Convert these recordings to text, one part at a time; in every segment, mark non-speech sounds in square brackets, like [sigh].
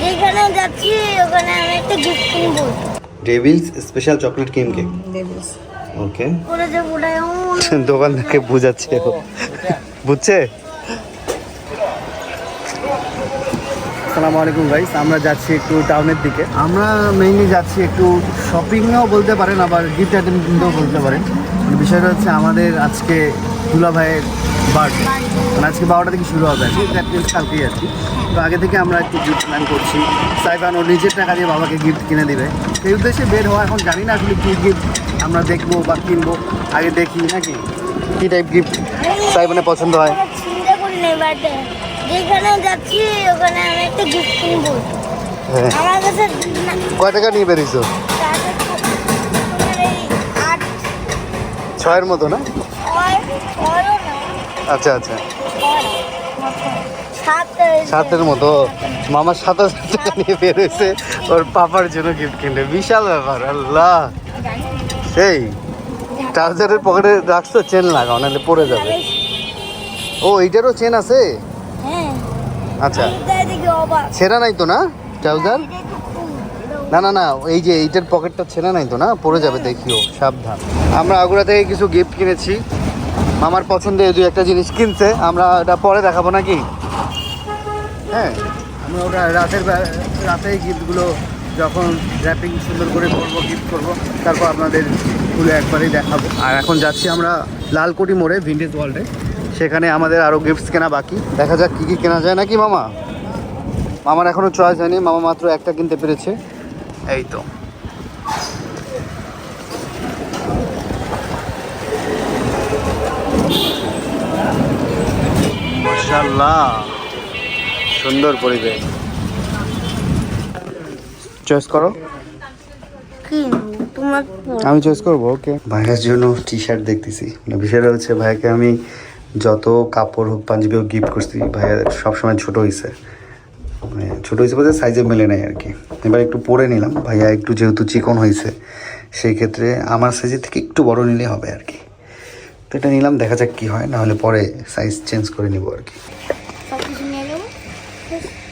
যেখানে যাচ্ছি ওখানে আমি একটা গিফট কিনবো। Devil's special chocolate cream cake okay করে যে [laughs] দোকান থেকে বুঝাচ্ছে বুঝছে? আসসালামু আলাইকুম গাইস আমরা যাচ্ছি একটু টাউনের দিকে। আমরা মেইনলি যাচ্ছি একটু শপিংও বলতে পারেন, আবার গিফট আইটেম কিনতেও বলতে পারেন। বিষয়টা হচ্ছে আমাদের আজকে দুলা ভাইয়ের বার্থডে মানে আজকে বারোটা থেকে শুরু হবে কালকেই কি। তো আগে থেকে আমরা একটু গিফট প্ল্যান করছি। সাইবান ওর নিজের টাকা দিয়ে বাবাকে গিফট কিনে দিবে। সেই উদ্দেশ্যে বের হওয়া এখন জানি না আসলে কী গিফট আমরা দেখব বা কিনবো। আগে দেখি নাকি কী টাইপ গিফট সাইবানের পছন্দ হয়? যেখানে যাচ্ছি ওখানে আমি একটা গিফট কিনবো। হ্যাঁ। আমার কাছে কয় টাকা নিয়ে বেরিয়েছো? ছয়ের মতো না? আচ্ছা আচ্ছা। সাত সাতের মতো। মামার সাত হাজার টাকা নিয়ে বেরোয়েছে। ওর পাপার জন্য গিফট কিনবে। বিশাল ব্যাপার আল্লাহ। সেই ট্রাউজারের পকেটে রাখছো চেন লাগাও নাহলে পড়ে যাবে। ও এইটারও চেন আছে? আচ্ছা। ছেঁড়া নাই তো না? ট্রাউজার? না না না এই যে এইটার পকেটটা ছেঁড়া নাই তো না? পড়ে যাবে দেখিও সাবধান। আমরা আগুরা থেকে কিছু গিফট কিনেছি। মামার পছন্দের দুই একটা জিনিস কিনছে। আমরা এটা পরে দেখাবো নাকি? হ্যাঁ। আমরা ওটা রাতের বে- রাতে গিফটগুলো যখন র্যাপিং সুন্দর করে করব গিফট করব তারপর আপনাদের খুলে একবারেই দেখাবো। আর এখন যাচ্ছি আমরা লালকুটি মোড়ে ভিন্টেজ ওয়ার্ল্ডে সেখানে আমাদের আরও গিফটস কেনা বাকি। দেখা যাক কী কী কেনা যায়। নাকি মামা? মামার এখনও চয়েস হয়নি। মামা মাত্র একটা কিনতে পেরেছে। এই তো। সুন্দর পরিবেশ। চয়েস করো। আমি চয়েস করব ওকে ভাইয়ের জন্য টি শার্ট দেখতেছি। মানে বিষয়টা হচ্ছে ভাইকে আমি যত কাপড় হোক পাঞ্জাবি হোক গিফট করছি ভাইয়া সবসময় ছোটো হয়েছে মানে ছোটো হয়েছে বলতে সাইজে মেলে নেয় আর কি এবার একটু পরে নিলাম ভাইয়া একটু যেহেতু চিকন হয়েছে সেই ক্ষেত্রে আমার সাইজের থেকে একটু বড় নিলে হবে আর কি তো এটা নিলাম দেখা যাক কী হয় নাহলে পরে সাইজ চেঞ্জ করে নিব আর কি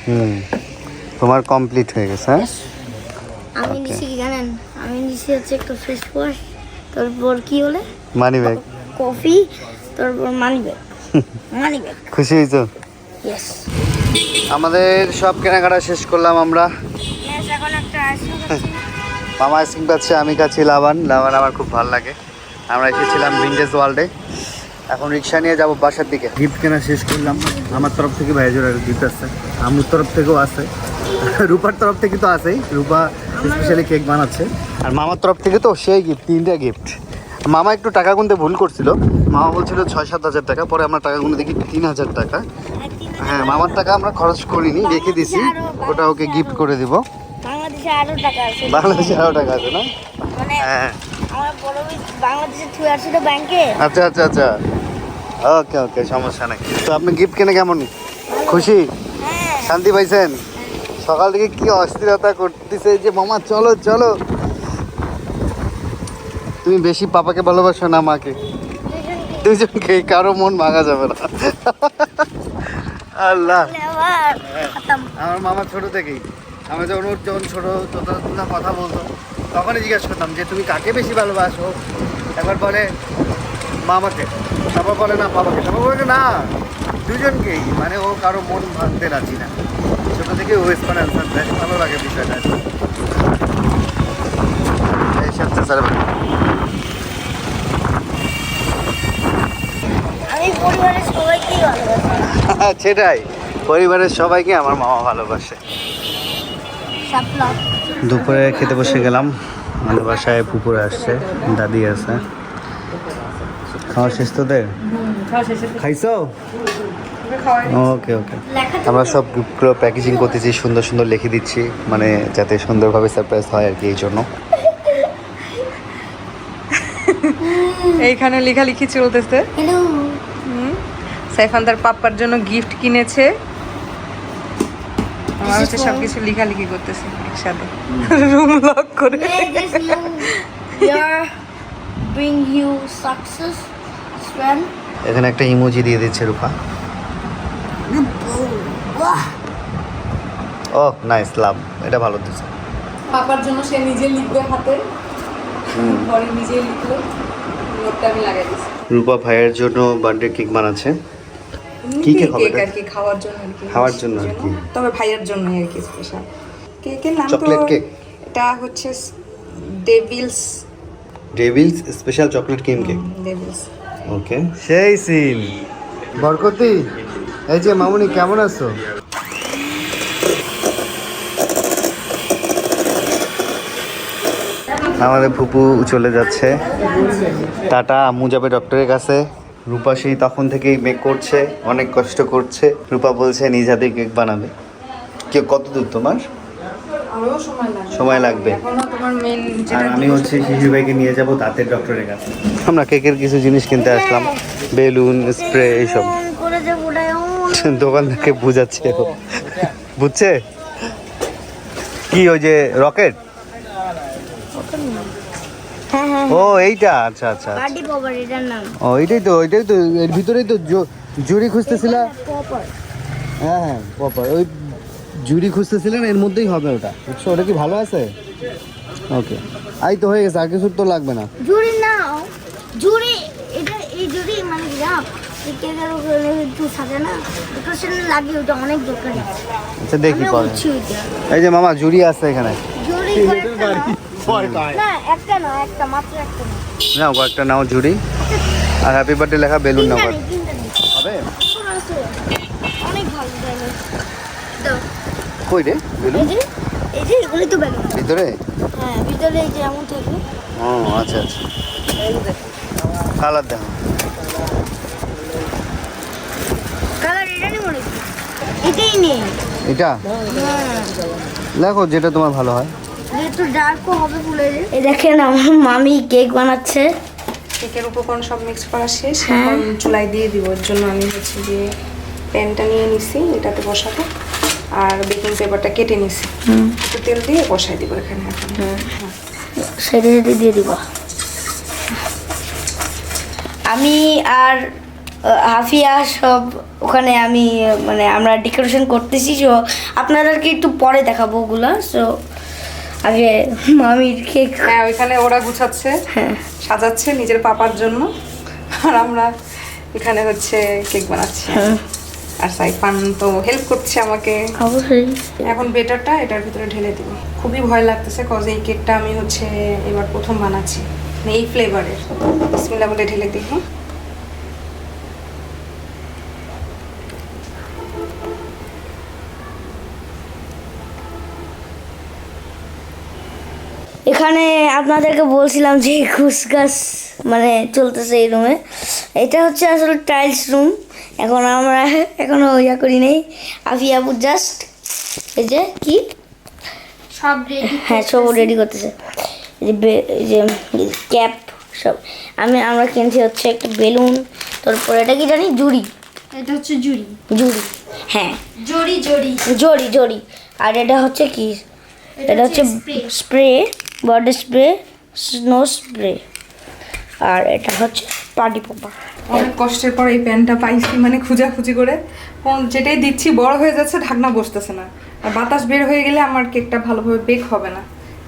হুম তোমার কমপ্লিট হয়ে গেছে হ্যাঁ? আমি. নিচ্ছি কি জানেন? আমি নিচ্ছি হচ্ছে একটা ফেস ওয়াশ তারপর কি হলে মানি ব্যাগ কফি তারপর মানি ব্যাগ [laughs] মানি ব্যাগ খুশি ইয়েস আমাদের সব কেনাকাটা শেষ করলাম আমরা। এখন একটা আইসক্রিম [laughs] মামা আইসক্রিম পাচ্ছে আমি কাছি লাবান। লাবান আমার খুব ভালো লাগে। আমরা এসেছিলাম ভিন্টেজ ওয়ার্ল্ডে এখন রিক্সা নিয়ে যাব বাসার দিকে। গিফট কেনা শেষ করলাম। আমার তরফ থেকে ভাইজোর গিফট আছে আমুর তরফ থেকেও আছে [laughs] রূপার তরফ থেকে তো আছেই। রূপা স্পেশালি কেক বানাচ্ছে। আর মামার তরফ থেকে তো সেই গিফট তিনটা গিফট মামা একটু টাকা গুনতে ভুল করছিল। মামা বলছিল ছয় সাত হাজার টাকা পরে আমরা টাকা গুনে দেখি তিন হাজার টাকা। হ্যাঁ মামার টাকা আমরা খরচ করিনি রেখে দিছি ওটা ওকে গিফট করে দিব। বাংলাদেশে আরও টাকা আছে। বাংলাদেশে আরও টাকা আছে না? মানে হ্যাঁ। আমার বড় বাংলাদেশে থুয়ে আসছিল ব্যাংকে। আচ্ছা আচ্ছা আচ্ছা। ওকে ওকে সমস্যা নেই। তো আপনি গিফট কিনে কেমন? খুশি? হ্যাঁ। শান্তি পাইছেন? সকাল থেকে কি অস্থিরতা করতেছে যে মামা চলো চলো। তুমি বেশি পাপাকে ভালোবাসো না মাকে। দুজনকে কারও মন ভাঙা যাবে না। আল্লাহ। আমার মামা ছোট থেকেই। আমি যখন ওর যখন ছোটো তোতা কথা বলতো, তখনই জিজ্ঞেস করতাম যে, তুমি কাকে বেশি ভালোবাসো? একবার বলে, মামাকে। তারপর বলে, না বাবাকে তারপর বলে, না, দুজনকেই। মানে ও কারও মন ভাঙতে রাজি না। ছোটো থেকে ওয়েস্ট করে অ্যান্সার দেয় ভালো লাগে বিষয়টা। স্যার সবাইকেই ভালোবাসি। সেটাই। পরিবারের সবাইকে আমার মামা ভালোবাসে। দুপুরে খেতে বসে গেলাম। আমাদের বাসায় পুকুরে আসছে দাদি আছে। খাওয়া শেষ তোদের? খাইছো? ওকে ওকে। আমরা সব গ্রুপগুলো প্যাকেজিং করতেছি সুন্দর সুন্দর লিখে দিচ্ছি মানে যাতে সুন্দরভাবে সারপ্রাইজ হয় আর কি এই জন্য। এইখানে লেখালেখি চলতেছে। হ্যালো সাইফান তার পাপ্পার জন্য গিফট কিনেছে। আমার হচ্ছে সব কিছু লেখালেখি করতেছে একসাথে। রুম লক করে। Bring you success, strength. এখানে একটা ইমোজি দিয়ে দিচ্ছে রূপা. ও নাইস লাভ এটা ভালো দিচ্ছে। পাপার জন্য সে নিজে লিখবে হাতে। পরে নিজেই লিখলো। নোটটা আমি লাগাই রূপা ভাইয়ের জন্য বার্থডে কেক বানাচ্ছে। কি কেক হবে কেক আর কি খাওয়ার জন্য আর কি। খাওয়ার জন্য আর কি। তবে ভাইয়ের জন্য আর কি স্পেশাল কেকের নাম তো Chocolate cake? এটা হচ্ছে devils devils special chocolate cream cake devils okay সেই সিন বরকতি এই যে মামুনি কেমন আছো? আমাদের ফুপু চলে যাচ্ছে। টাটা আম্মু যাবে ডক্টরের কাছে। রূপা সেই তখন থেকেই মেক করছে অনেক কষ্ট করছে। রূপা বলছে নিজ হাতে কেক বানাবে। কে কত দূর তোমার? সময় লাগবে। আর আমি হচ্ছে শিশু ভাইকে নিয়ে যাব দাঁতের ডক্টরের কাছে। আমরা কেকের কিছু জিনিস কিনতে আসলাম। বেলুন স্প্রে এইসব। দোকান থেকে বুঝাচ্ছে বুঝছে? কি ওই যে রকেট হ্যাঁ হ্যাঁ ও এইটা? আচ্ছা আচ্ছা আচ্ছা। পপার এটার নাম। ও এইটাই তো ওইটাই তো এর ভিতরেই তো জু- জুড়ি খুঁজতেছিল? পপার। হ্যাঁ হ্যাঁ প্রপার ওই জুড়ি খুঁজতেছিলেন এর মধ্যেই হবে ওটা। বুঝছ ওটা কি ভালো আছে? ওকে। আই তো হয়ে গেছে আর কিছু তো লাগবে না। জুড়ি নাও। জুড়ি এটা এই জুড়ি মানে না? দরকারি। আচ্ছা দেখি এই যে মামা জুড়ি আছে এখানে। না একটা না একটা মাত্র একটা নাও কয়েকটা নাও জুড়ি আর হ্যাপি বার্থডে লেখা বেলুন নাও। হবে। অনেক ভালো কই রে? বেলুন? এই যে এগুলি তো ব্যাগ ভিতরে? হ্যাঁ ভিতরে এই যে এমন থাকবে। ও আচ্ছা আচ্ছা। কালার দেখো কালার এটা নেই মনে এটাই নেই। এটা? হ্যাঁ। দেখো যেটা তোমার ভালো হয়। একটু ডার্কও হবে ফুলে এই দেখেন আমার মামি কেক বানাচ্ছে। কেকের উপকরণ সব মিক্স করা শেষ। হ্যাঁ। এখন চুলাই দিয়ে দিব। এর জন্য আমি হচ্ছে যে প্যানটা নিয়ে নিছি এটাতে বসাবো। আর বেকিং পেপারটা কেটে নিছি। একটু তেল দিয়ে বসাই দিব এখানে এখন। সেটা সেটা দিয়ে দিব। আমি আর হাফিয়া সব ওখানে আমি মানে আমরা ডেকোরেশন করতেছি সো আপনাদেরকে একটু পরে দেখাবো ওগুলা সো আগে মামির কেক। হ্যাঁ ওইখানে ওরা গুছাচ্ছে হ্যাঁ। সাজাচ্ছে নিজের পাপার জন্য। আর আমরা এখানে হচ্ছে কেক বানাচ্ছি। হ্যাঁ। আর সাইফান তো হেল্প করছে আমাকে। অবশ্যই। এখন বেটারটা এটার ভিতরে ঢেলে দিব। খুবই ভয় লাগতেছে কজ এই কেকটা আমি হচ্ছে এবার প্রথম বানাচ্ছি। মানে এই ফ্লেভারের বিসমিল্লাহ বলে ঢেলে দিই এখানে আপনাদেরকে বলছিলাম যে গাছ মানে চলতেছে এই রুমে এটা হচ্ছে আসলে টাইলস রুম এখন আমরা এখনও ইয়া করি নেই। আফি আপু জাস্ট এই যে কি? সব রেডি হ্যাঁ সব রেডি করতেছে। এই যে বে- এই যে ক্যাপ সব। আমি আমরা কিনছি হচ্ছে একটা বেলুন তারপর এটা কি জানি? জুড়ি। এটা হচ্ছে জুড়ি। জুড়ি হ্যাঁ। জড়ি জড়ি। জড়ি জড়ি। আর এটা হচ্ছে কি? এটা হচ্ছে spray body spray snow spray. আর এটা হচ্ছে পার্টি পোপা অনেক কষ্টের পর এই প্যানটা পাইছি মানে খুঁজাখুঁজি করে। যেটাই দিচ্ছি বড় হয়ে যাচ্ছে ঢাকনা বসতেছে না। আর বাতাস বের হয়ে গেলে আমার কেকটা ভালোভাবে বেক হবে না।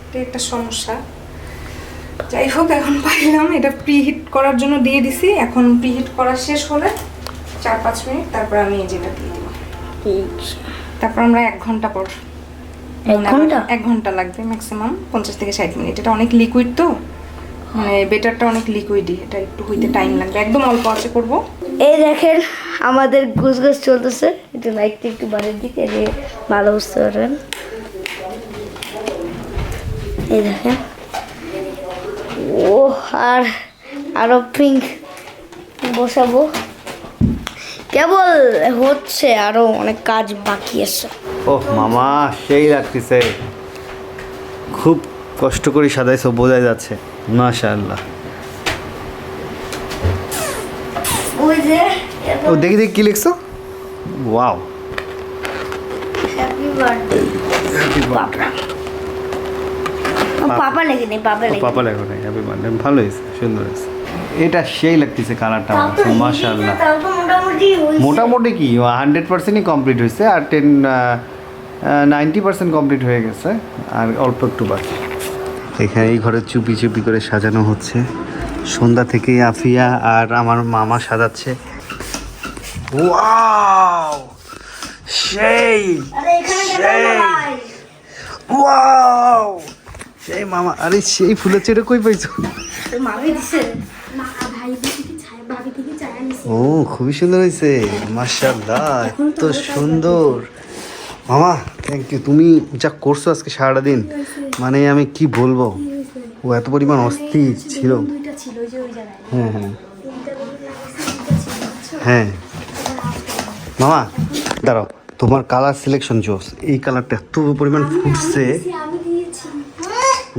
এটা একটা সমস্যা। যাই হোক এখন পাইলাম। এটা প্রিহিট করার জন্য দিয়ে দিছি। এখন প্রিহিট করা শেষ হলে চার পাঁচ মিনিট তারপর আমি এই যেটা দিয়ে দেবো তারপর আমরা এক ঘণ্টা পর ঘণ্টা? এক ঘণ্টা লাগবে ম্যাক্সিমাম পঞ্চাশ থেকে ষাট মিনিট। এটা অনেক লিকুইড তো মানে বেটারটা অনেক লিকুইডই এটা একটু হইতে টাইম লাগবে। একদম অল্প আছে করব। এই দেখেন আমাদের গুছ গুছ চলতেছে একটু লাইটটা একটু বাড়ির দিকে এলে ভালো বুঝতে পারবেন। এই দেখেন। ও আর আরও পিঙ্ক বসাবো। কেবল হচ্ছে আরও অনেক কাজ বাকি আছে। ওহ মামা সেই লাগতেছে। খুব কষ্ট করে সাজাইছো বোঝা যাচ্ছে। মাশাআল্লাহ। ও দেখি দেখি কি লিখছো? ওয়াও। হ্যাপি বার্থডে পাপা লেগে নেই পাপা লেগে পাপা লেখো নাই হ্যাপি বার্থডে ভালো হয়েছে সুন্দর হয়েছে। এটা সেই লাগতেছে কালারটা মাশাআল্লাহ। মোটামুটি কি হান্ড্রেড পার্সেন্টই কমপ্লিট হয়েছে আর টেন নাইনটি পার্সেন্ট কমপ্লিট হয়ে গেছে আর অল্প একটু বাকি। এখানে এই ঘরে চুপি চুপি করে সাজানো হচ্ছে। সন্ধ্যা থেকেই আফিয়া আর আমার মামা সাজাচ্ছে। ওয়াও! সেই আরে এখানে কেন সেই। ওয়াও! সেই মামা আরে সেই ফুলের চেড়ে কই পাইছো? থেকে থেকে ও খুবই সুন্দর হয়েছে মাশাআল্লাহ এত সুন্দর। মামা থ্যাংক ইউ তুমি যা করছ আজকে সারাটা দিন মানে আমি কি বলব? ও এত পরিমাণ অস্থির ছিল। হ্যাঁ হ্যাঁ। হ্যাঁ। মামা দাঁড়াও তোমার কালার সিলেকশন জোস। এই কালারটা এত পরিমাণ ফুটছে।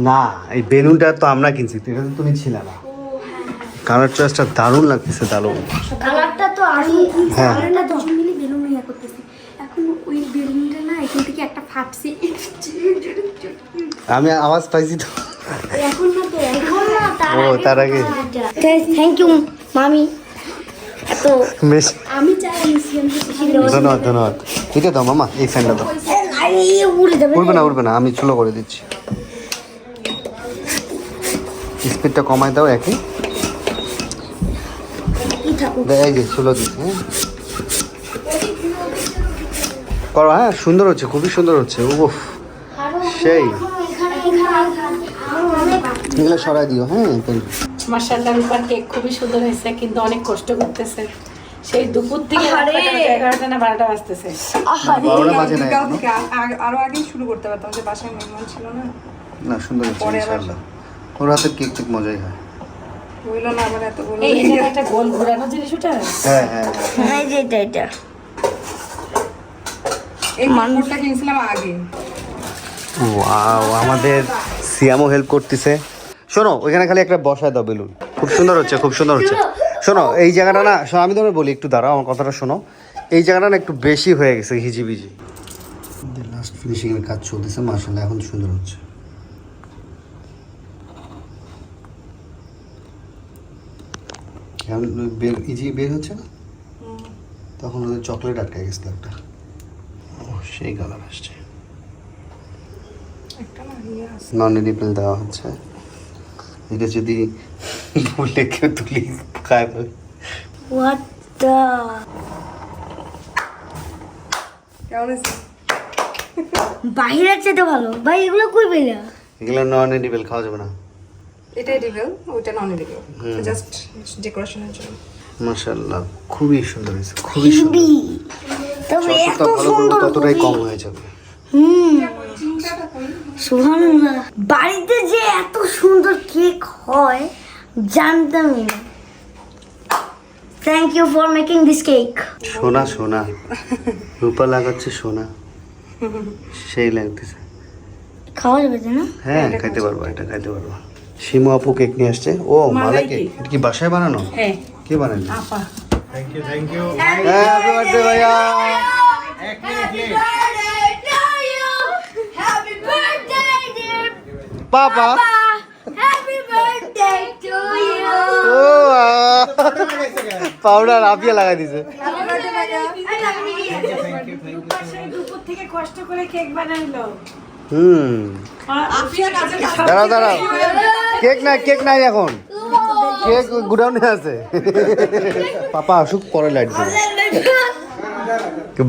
না এই বেলুনটা তো আমরা কিনছি তো এটা তো তুমি ছিলে না। কালার চয়েসটা দারুণ লাগতেছে দারুণ। কালারটা তো আমি হ্যাঁ আমরা দুজন মিলে বেলুন ইয়া করতেছি এখন ওই বেলুনটা না এখান থেকে একটা ফাটছে আমি আওয়াজ পাইছি তো। ও তার আগে। থ্যাংক ইউ মামি। আমি ধন্যবাদ ধন্যবাদ। এটা দাও মামা এই ফ্যানটা দাও। উঠবে না উঠবে না আমি করে দিচ্ছি। স্পিডটা কমায় দাও একই। এই যে দিচ্ছি হ্যাঁ। করো হ্যাঁ সুন্দর হচ্ছে খুবই সুন্দর হচ্ছে উফ। সেই এখানে এখানে আরও অনেক এগুলো সরাই দিও হ্যাঁ মার্শাল্লাহ রূপার কেক খুবই সুন্দর হয়েছে কিন্তু অনেক কষ্ট করতেছে। সেই দুপুর থেকে। এগারোটা না বারোটা বাজতেছে। আরও আগেই শুরু করতে পারতাম যে বাসায় মেহমান ছিল না। না সুন্দর পরে আবার- ইনশাআল্লাহ। ওর হাতের কেক ঠিক মজাই হয়। হইল না আবার এত বলো এই একটা গোল ঘোরানো জিনিস ওটা? হ্যাঁ হ্যাঁ। এই যে এটা এটা। এই কাপড়টা কিনছিলাম আগে। ওয়াও আমাদের সিয়ামও হেল্প করতেছে। শোনো ওইখানে খালি একটা বসায় দাও বেলুন। খুব সুন্দর হচ্ছে খুব সুন্দর হচ্ছে। শোনো এই জায়গাটা না শোনো, আমি তোমার বলি একটু দাঁড়াও আমার কথাটা শোনো। এই জায়গাটা না একটু বেশি হয়ে গেছে হিজিবিজি। লাস্ট ফিনিশিং এর কাজ চলতেছে মাশাআল্লাহ এখন সুন্দর হচ্ছে। এখন বের ইজি বের হচ্ছে না? তখন ওদের চকলেট আটকে গেছিল একটা। ও সেই কালার আসছে একটা না ইয়ে নন এডিবল দেওয়া হচ্ছে। এটা যদি ভুলে কেউ তুলি খায় ফেলে। হোয়াট দ্য কেমন হয়েছে বাহিরের চেয়ে ভালো। ভাই এগুলো কই পেলা এগুলো নন এডিবল খাওয়া যাবে না। এটাই রিভেল ওইটা নন রিভেল জাস্ট ডেকোরেশনের জন্য। মাশাআল্লাহ খুবই সুন্দর হয়েছে খুবই সুন্দর। তবে এত সুন্দর ততটাই কম হয়ে যাবে। হুম। সুবহানাল্লাহ। বাড়িতে যে এত সুন্দর কেক হয় জানতামই না। Thank you for making this cake সোনা সোনা। রূপা লাগাচ্ছে সোনা। সেই লাগতেছে। খাওয়া যাবে না? হ্যাঁ খাইতে পারব এটা খাইতে পারব। সীমা আপু কেক নিয়ে আসছে। ও মালাই কেক। এটা কি বাসায় বানানো? হ্যাঁ। কে বানালো? আপা। হ্যাপি বার্থডে ভাইয়া। Happy birthday dear papa happy birthday to you O powder আপিয়া লাগাই দিছে দুপুর থেকে কষ্ট করে কেক বানাইলো হুম দাঁড়াও দাঁড়াও। কেক নাই কেক নাই এখন। কেক গুডাউনে আছে। পাপা আসুক পরে লাইট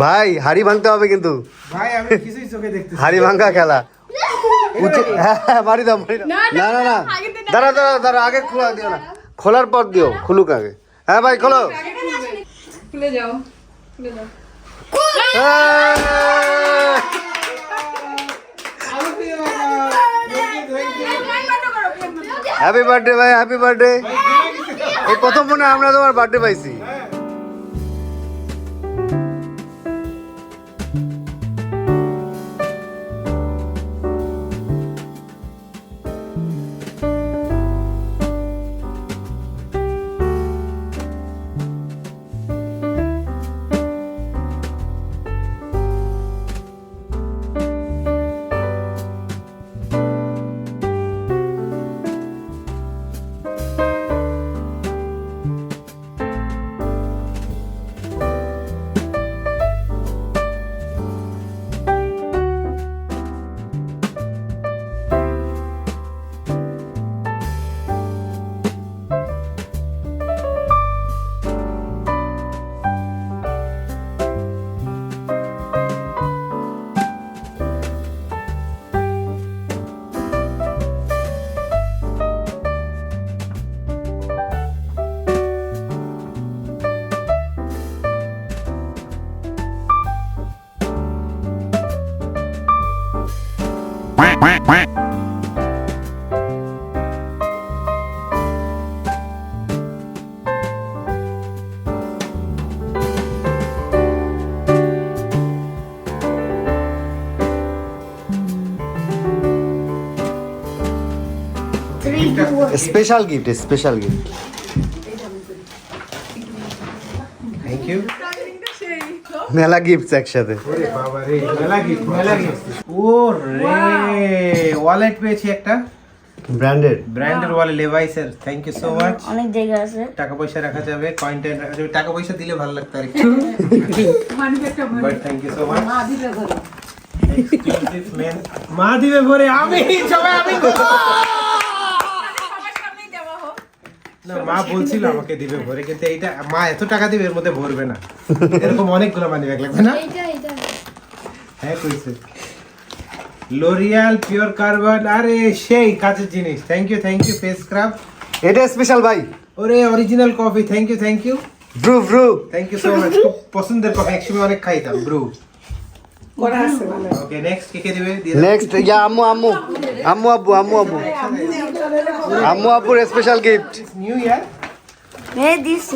ভাই হাড়ি ভাঙতে হবে কিন্তু। ভাই আমি কিছুই চোখে দেখতে হাড়ি ভাঙা খেলা। হ্যাঁ হ্যাঁ মারি দাও মারি দাও। না না না দাঁড়া দাঁড়া দাঁড়া আগে খোলা দিও না। খোলার পর দিও খুলুক আগে। হ্যাঁ ভাই খোলো। খুলে যাও খুলে যাও। হ্যাপি বার্থডে ভাই হ্যাপি বার্থডে এই প্রথম মনে আমরা তোমার বার্থডে পাইছি। Special gift special gift thank you মেলা গিফটস একসাথে। ওরে বাবা রে ও ওয়ালেট পেয়েছি একটা। ব্র্যান্ডেড ব্র্যান্ডের ওয়ালেট লেভাইসের থ্যাংক ইউ সো মাচ অনেক জায়গা আছে। টাকা পয়সা রাখা যাবে কয়েন টয়েন রাখা যাবে টাকা পয়সা দিলে ভালো লাগতো আর একটু but thank you so much মা দিবে ধরো মা দিবে ভরে আমি সবাই আমি না মা বলছিল আমাকে দিবে ভরে কিন্তু এইটা মা এত টাকা দিবে এর মধ্যে ভরবে না। এরকম অনেকগুলো মানি ব্যাগ লাগবে না? হ্যাঁ কইছে। লোরিয়াল পিওর কার্বন আরে সেই কাজের জিনিস। Thank you thank you face scrub এটা স্পেশাল ভাই। ওরে original coffee thank you thank you Bru Bru thank you so much খুব পছন্দের কফি একসময় অনেক খাইতাম ব্রু ওকে নেক্সট কে কে দিবে? নেক্সট ইয়া আম্মু আম্মু। আম্মু আব্বু আম্মু আব্বু। আম্মু আব্বুর স্পেশাল গিফট নিউ ইয়ার হ্যাঁ দিস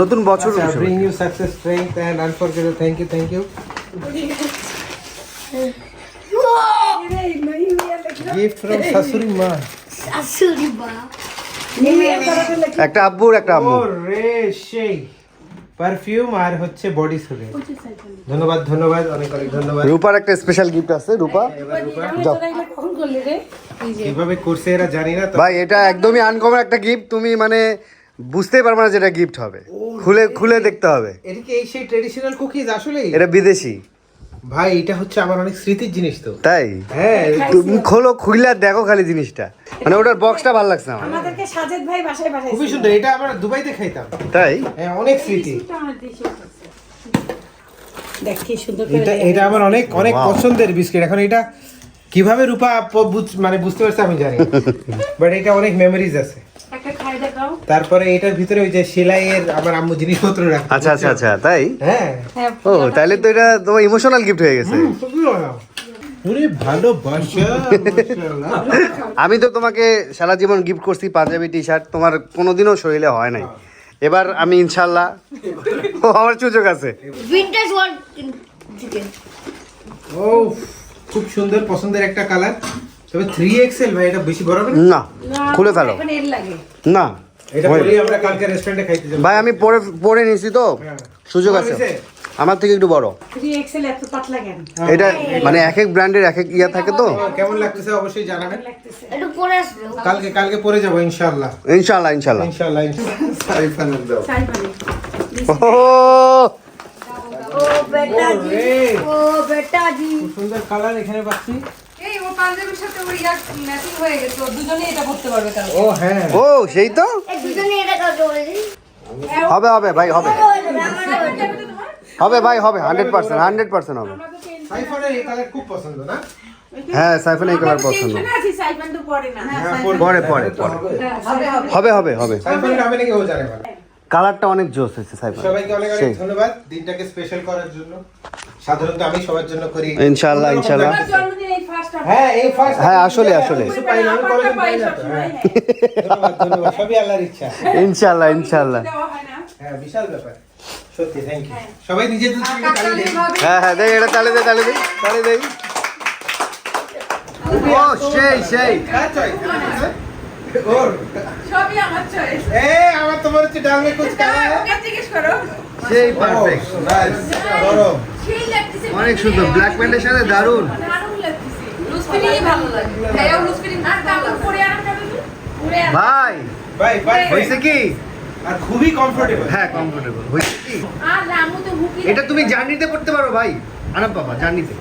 নতুন বছর bring you success strength and unforgettable thank you thank you gift from শাশুড়ি মা শাশুড়ি বা একটা আব্বুর একটা আম্মু ও রে সেই। পারফিউম আর হচ্ছে বডি স্প্রে ধন্যবাদ ধন্যবাদ অনেক অনেক ধন্যবাদ। রূপার একটা স্পেশাল গিফট আছে রূপা। এবার রূপা। যাও। কখন করলি রে? কীভাবে করছে এরা জানি না ভাই এটা একদমই আনকমন একটা গিফট তুমি মানে বুঝতেই পারবে না যেটা গিফট হবে। খুলে খুলে দেখতে হবে। এটা কি এই সেই ট্রেডিশনাল কুকিজ আসলে এটা বিদেশি। ভাই এটা হচ্ছে আমার অনেক স্মৃতির জিনিস তো। তাই? হ্যাঁ তুমি খোলো খুললে দেখো খালি জিনিসটা। মানে ওটার বক্সটা ভালো লাগছে আমার। আমাদেরকে সাজেদ ভাই বাসায় বাসায় খুবই সুন্দর এটা আমরা দুবাইতে খাইতাম। তাই? হ্যাঁ অনেক স্মৃতি। দেখ কি সুন্দর এটা এটা আমার অনেক অনেক পছন্দের বিস্কিট। এখন এটা কীভাবে রূপা মানে বুঝতে পারছে আমি জানি বাট [laughs] এটা অনেক মেমোরিজ আছে। একটা খাই দেখাও। তারপরে এটার ভিতরে ওই যে সেলাইয়ের আমার আম্মু জিনিসপত্র রাখে আচ্ছা আচ্ছা আচ্ছা তাই? হ্যাঁ। ও তাহলে তো এটা তোমার ইমোশনাল গিফট হয়ে গেছে। [laughs] আমি তো তোমাকে সারা জীবন গিফট করছি পাঞ্জাবি টি শার্ট তোমার কোনোদিনও শরীরে হয় নাই। এবার আমি ইনশাল্লাহ ও আমার সুযোগ আছে। ও খুব সুন্দর পছন্দের একটা কালার তবে থ্রি এক্সেল ভাই এটা বেশি বড় হবে না? না খুলে ফেলো। এখন এর লাগে। না এটা বলি আমরা কালকে রেস্টুরেন্টে খাইতে যাব। ভাই আমি পরে পরে নিছি তো। হ্যাঁ। সুযোগ আছে। আমার থেকে একটু বড়। থ্রি এত পাতলা কেন? এটা মানে এক এক ব্র্যান্ডের এক এক ইয়া থাকে তো? কেমন লাগতেছে অবশ্যই জানাবেন। একটু পরে আসবে। কালকে কালকে পরে যাব ইনশাআল্লাহ। ইনশাল্লাহ ইনশাল্লাহ ইনশাআল্লাহ ইনশাআল্লাহ। চাই পানি। ও ও বেটা জি ও বেটা জি সুন্দর কালার এখানে পাচ্ছি। এই ও পাঞ্জাবির সাথে ওই ম্যাচিং হয়ে গেছে। ও দুজনেই এটা করতে পারবে কাল ও হ্যাঁ। ও সেই তো? এই দুজনে এটা কাজে বলেছি হবে হবে ভাই হবে। হবে ভাই হবে হান্ড্রেড পার্সেন্ট হান্ড্রেড পার্সেন্ট হবে। সাইফনের এই কালার খুব পছন্দ না? হ্যাঁ সাইফান এই কালার পছন্দ। আছি সাইফান তো পরে না। হ্যাঁ পরে পরে পরে। হবে হবে। হবে কালারটা অনেক জোস হয়েছে সাইফান। সবাইকে অনেক অনেক ধন্যবাদ। দিনটাকে স্পেশাল করার জন্য। সাধারণত আমি সবার জন্য করি। ইনশাআল্লাহ, ইনশাআল্লাহ। লাগতেছে। জন্মদিন এই ফার্স্ট হ্যাঁ এই ফার্স্ট হ্যাঁ, আসলে, আসলে। পাই না আমি কোনোদিন পাই না তো, হ্যাঁ। ধন্যবাদ ধন্যবাদ। সবই আল্লাহর ইচ্ছা। ইনশাআল্লাহ ইনশাআল্লাহ। হ্যাঁ বিশাল ব্যাপার। সত্যি থ্যাংক ইউ সবাই নিজেদের দিকে তালি দিন। হ্যাঁ হ্যাঁ দেখ এটা তালে দে তালে দে তালে দে। ও সেই সেই। choice? ওর। সবই আমার চয়েস এ আমার তোমার হচ্ছে কুচ কালা ওকে জিজ্ঞেস করো। সেই পারফেক্ট. গরম সেই লাগতেছে অনেক সুন্দর। ব্ল্যাক প্যান্টের সাথে দারুণ দারুণ লাগতেছে লুজ ফিটিংই ভালো লাগে। ভাইয়া লুজ ফিটিং আর কাপড় পরে আরাম পরে ভাই। বাই বাই হয়েছে কি? আর খুবই কমফোর্টেবল হ্যাঁ কমফোর্টেবল হয়েছে কি? আর রামু তো হুকি এটা তুমি জার্নিতে করতে পারো ভাই। আরাম বাবা জার্নিতে